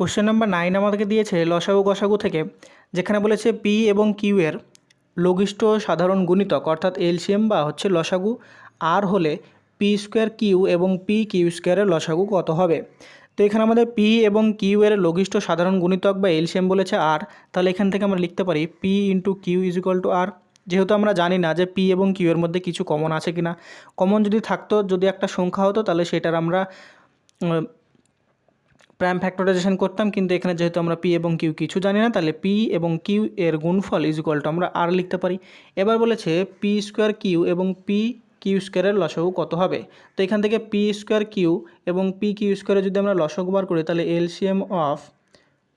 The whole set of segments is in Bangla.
কোশ্চেন নাম্বার নাইন আমাদেরকে দিয়েছে লসাগু গসাগু থেকে, যেখানে বলেছে পি এবং কিউ এর লঘিষ্ঠ সাধারণ গুণিতক, অর্থাৎ এলসিএম বা হচ্ছে লসাগু আর হলে পি স্কোয়ার কিউ এবং পি কিউ স্কোয়ারের লসাগু কত হবে? তো এখানে আমাদের পি এবং কিউ এর লঘিষ্ঠ সাধারণ গুণিতক বা এলসিএম বলেছে আর তাহলে এখান থেকে আমরা লিখতে পারি P into Q is equal to R যেহেতু আমরা জানি না যে পি এবং কিউ এর মধ্যে কিছু কমন আছে কি না কমন যদি থাকতো, যদি একটা সংখ্যা হতো, তাহলে সেটার আমরা প্রাইম ফ্যাক্টরাইজেশন করতাম, কিন্তু এখানে যেহেতু আমরা পি এবং কিউ কিছু জানি না, তাহলে পি এবং কিউ এর গুণফল ইজ ইকুয়াল টু আমরা আর লিখতে পারি। এবার বলেছে পি স্কোয়ার কিউ এবং পি কিউ স্কোয়ারের লসাগু কত হবে? তো এখান থেকে পি স্কোয়ার কিউ এবং পি কিউ স্কোয়ারে যদি আমরা লসাগু বার করি, তাহলে LCM of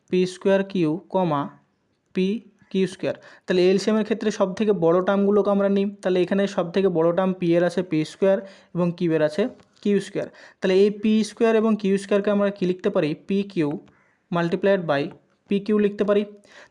P square Q comma P Q square. তাহলে এলসিএমের ক্ষেত্রে সব থেকে বড়ো টার্মগুলোকে আমরা নিই। তাহলে এখানে সব থেকে বড়ো টার্ম পি এর আছে পি স্কোয়ার এবং কিউ এর আছে কিউ স্কোয়ার তাহলে এই পি স্কোয়ার এবং কিউ স্কোয়ারকে আমরা কী লিখতে পারি? P Q multiplied by P Q লিখতে পারি।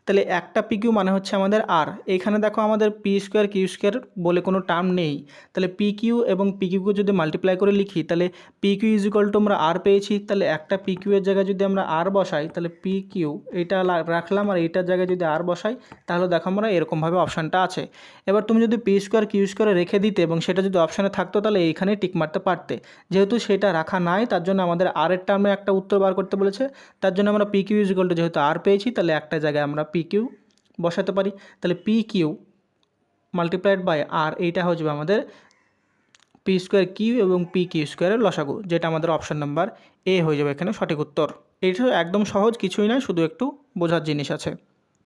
তাহলে একটা পি কিউ মানে হচ্ছে আমাদের আর এখানে দেখো আমাদের পি স্কোয়ার কিউ স্কোয়ার বলে কোনো টার্ম নেই। তাহলে পি কিউ এবং পি কিউকে যদি মাল্টিপ্লাই করে লিখি, তাহলে P Q is equal to আমরা আর পেয়েছি। তাহলে একটা পি কিউ এর জায়গায় যদি আমরা আর বসাই, তাহলে পি কিউ এটা রাখলাম আর এইটার জায়গায় যদি আর বসাই, তাহলে দেখো আমরা এরকমভাবে অপশানটা আছে। এবার তুমি যদি পি স্কোয়ার কিউ স্কোয়ারে রেখে দিতে এবং সেটা যদি অপশানে থাকতো, তাহলে এইখানে টিক মারতে পারতে। যেহেতু সেটা রাখা নাই, তার জন্য আমাদের আর এর টার্মে একটা উত্তর বার করতে বলেছে। তার জন্য আমরা P Q is equal to যেহেতু আর পেয়েছি, তাহলে একটা জায়গায় আমরা পি কিউ বসাতে পারি। তাহলে P Q multiplied by R এইটা যাবে আমাদের পি স্কোয়ার কিউ এবং পি কিউ স্কোয়ারের লসাগু, যেটা আমাদের অপশান নাম্বার এ হয়ে যাবে এখানে সঠিক উত্তর। এটা একদম সহজ, কিছুই নয়, শুধু একটু বোঝার জিনিস আছে।